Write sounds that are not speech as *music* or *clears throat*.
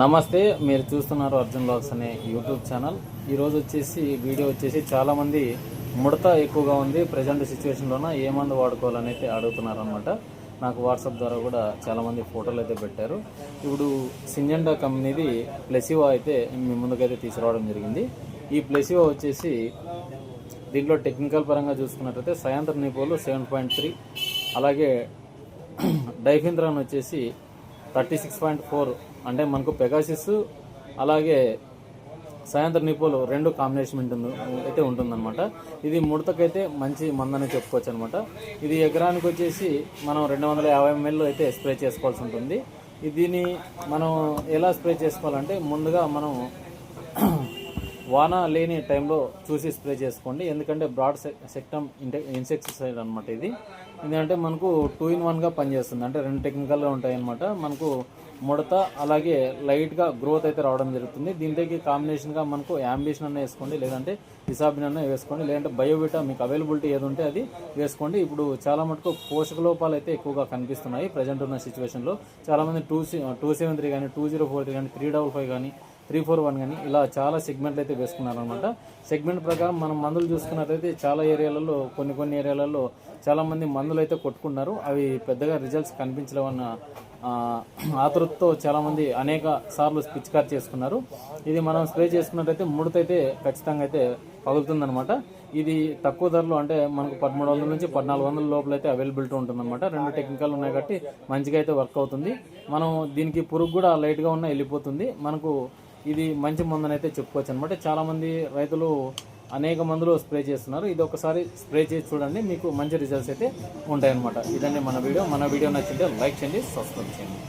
నమస్తే మీరు చూస్తున్నారు అర్జున్ బ్లాగ్స్ అనే యూట్యూబ్ ఛానల్. ఈరోజు వచ్చేసి వీడియో వచ్చేసి చాలామంది ముడత ఎక్కువగా ఉంది. ప్రజెంట్ సిచ్యువేషన్లోన ఏ మందు వాడుకోవాలని అయితే అడుగుతున్నారనమాట నాకు వాట్సాప్ ద్వారా కూడా చాలామంది ఫోటోలు అయితే పెట్టారు. ఇప్పుడు సింజెండా కంపెనీది ప్లెసివో అయితే మీ ముందుకైతే తీసుకురావడం జరిగింది. ఈ ప్లెసివో వచ్చేసి దీంట్లో టెక్నికల్ పరంగా చూసుకున్నట్లయితే సాయంత్రం నిపోలు సెవెన్ పాయింట్ త్రీ అలాగే *clears throat* డైఫింద్రాన్ వచ్చేసి థర్టీ సిక్స్ పాయింట్ ఫోర్ అంటే మనకు పెగాసిస్ అలాగే సాయంత్ర నిపోలు రెండు కాంబినేషన్ ఉంటుంది అయితే ఉంటుందన్నమాట. ఇది ముడతకైతే మంచి మందని చెప్పుకోవచ్చు అనమాట ఇది ఎకరానికి వచ్చేసి మనం రెండు వందల యాభై ఎంఎల్ అయితే స్ప్రే చేసుకోవాల్సి ఉంటుంది. దీన్ని మనం ఎలా స్ప్రే చేసుకోవాలంటే ముందుగా మనం వాన లేని టైంలో చూసి స్ప్రే చేసుకోండి. ఎందుకంటే బ్రాడ్ సెక్టమ్ ఇన్సెక్టిసైడ్ అనమాట ఇది. ఎందుకంటే మనకు టూ ఇన్ వన్గా పనిచేస్తుంది. అంటే రెండు టెక్నికల్గా ఉంటాయన్నమాట. మనకు ముడత అలాగే లైట్గా గ్రోత్ అయితే రావడం జరుగుతుంది. దీంట్లోకి కాంబినేషన్గా మనకు యాంబిషన్ అన్న వేసుకోండి. లేదంటే ఇసాబిన్ అన్న వేసుకోండి. లేదంటే బయోబిటా మీకు అవైలబిలిటీ ఏది ఉంటే అది వేసుకోండి. ఇప్పుడు చాలా మటుకు పోషక లోపాలు అయితే ఎక్కువగా కనిపిస్తున్నాయి ప్రజెంట్ ఉన్న సిచ్యువేషన్లో. చాలామంది టూ టూ సెవెన్ త్రీ కానీ టూ జీరో ఫోర్ త్రీ కానీ త్రీ డబల్ ఫైవ్ కానీ త్రీ ఫోర్ వన్ కానీ ఇలా చాలా సెగ్మెంట్లు అయితే వేసుకున్నారనమాట సెగ్మెంట్ ప్రకారం మనం మందులు చూసుకున్నట్లయితే చాలా ఏరియాలలో కొన్ని కొన్ని ఏరియాలలో చాలామంది మందులు అయితే కొట్టుకున్నారు. అవి పెద్దగా రిజల్ట్స్ కనిపించలేవన్న ఆ, ఆతృతతో చాలామంది అనేక సార్లు పిచికారి చేసుకున్నారు. ఇది మనం స్ప్రే చేసుకున్నట్టయితే ముడతైతే ఖచ్చితంగా అయితే పగులుతుందనమాట ఇది తక్కువ ధరలో అంటే మనకు పదమూడు వందల నుంచి పద్నాలుగు వందల లోపల అయితే అవైలబిలిటీ ఉంటుందన్నమాట. రెండు టెక్నికల్ ఉన్నాయి కాబట్టి మంచిగా అయితే వర్క్ అవుతుంది. మనం దీనికి పురుగు కూడా లైట్గా ఉన్న వెళ్ళిపోతుంది. మనకు ఇది మంచి మందని అయితే చెప్పుకోవచ్చు అనమాట చాలామంది రైతులు అనేక మందులు స్ప్రే చేస్తున్నారు. ఇది ఒకసారి స్ప్రే చేసి చూడండి. మీకు మంచి రిజల్ట్స్ అయితే ఉంటాయన్నమాట. ఇదండి మన వీడియో. మన వీడియో నచ్చితే లైక్ చేయండి సబ్స్క్రైబ్ చేయండి.